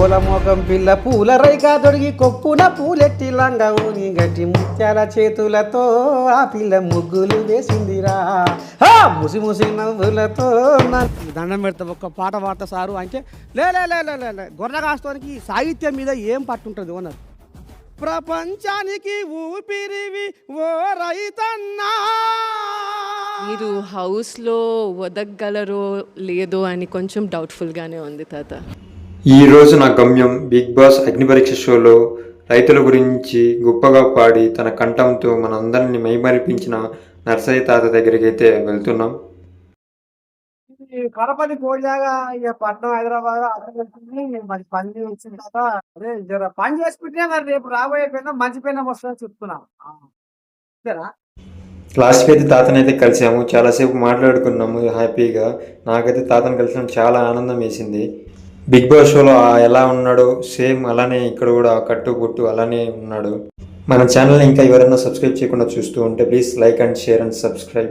పూల మొగం పిల్ల పూల రైగా దొడిగి కొప్పున పూలెట్టి లంగా ఊని గట్టి ముత్యాల చేతులతో ఆ పిల్ల ముగ్గులు వేసిందిరా. ఆ ముసి ముసి నవ్వులతో నా- దండం పెడతా ఒక్క పాట పాడతా సారు అంటే లే లే లే లే, లే లే గొర్రె కాస్తానికి సాహిత్యం మీద ఏం పట్టుంటుంది అన్నారు ప్రపంచానికి ఊపిరివి ఓ రైతన్నా. మీరు హౌస్లో వదగలరో లేదో అని కొంచెం డౌట్ఫుల్గానే ఉంది తాత. ఈ రోజు నా గమ్యం బిగ్ బాస్ అగ్నిపరీక్ష షోలో రైతుల గురించి గొప్పగా పాడి తన కంఠంతో మనందరినీ మైమరిపించిన నర్సయ్య తాత దగ్గరికి అయితే వెళ్తున్నాం. కడపది కోడిలాగా ఇక పట్నం హైదరాబాద్ మరి పని వచ్చిన తర్వాత అదే జర పని చేసుకుంటే మరి రేపు రాబోయే పెన్న మంచి పెన్న వస్తుందని చెప్తున్నాం. లాస్ట్కి అయితే తాతని అయితే కలిసాము. చాలాసేపు మాట్లాడుకున్నాము. హ్యాపీగా నాకైతే తాతను కలిసిన చాలా ఆనందం వేసింది. బిగ్ బాస్ షోలో ఆ ఎలా ఉన్నాడో సేమ్ అలానే ఇక్కడ కూడా కట్టు బొట్టు అలానే ఉన్నాడు. మన ఛానల్ని ఇంకా ఎవరైనా సబ్స్క్రైబ్ చేయకుండా చూస్తూ ఉంటే please like and share and subscribe.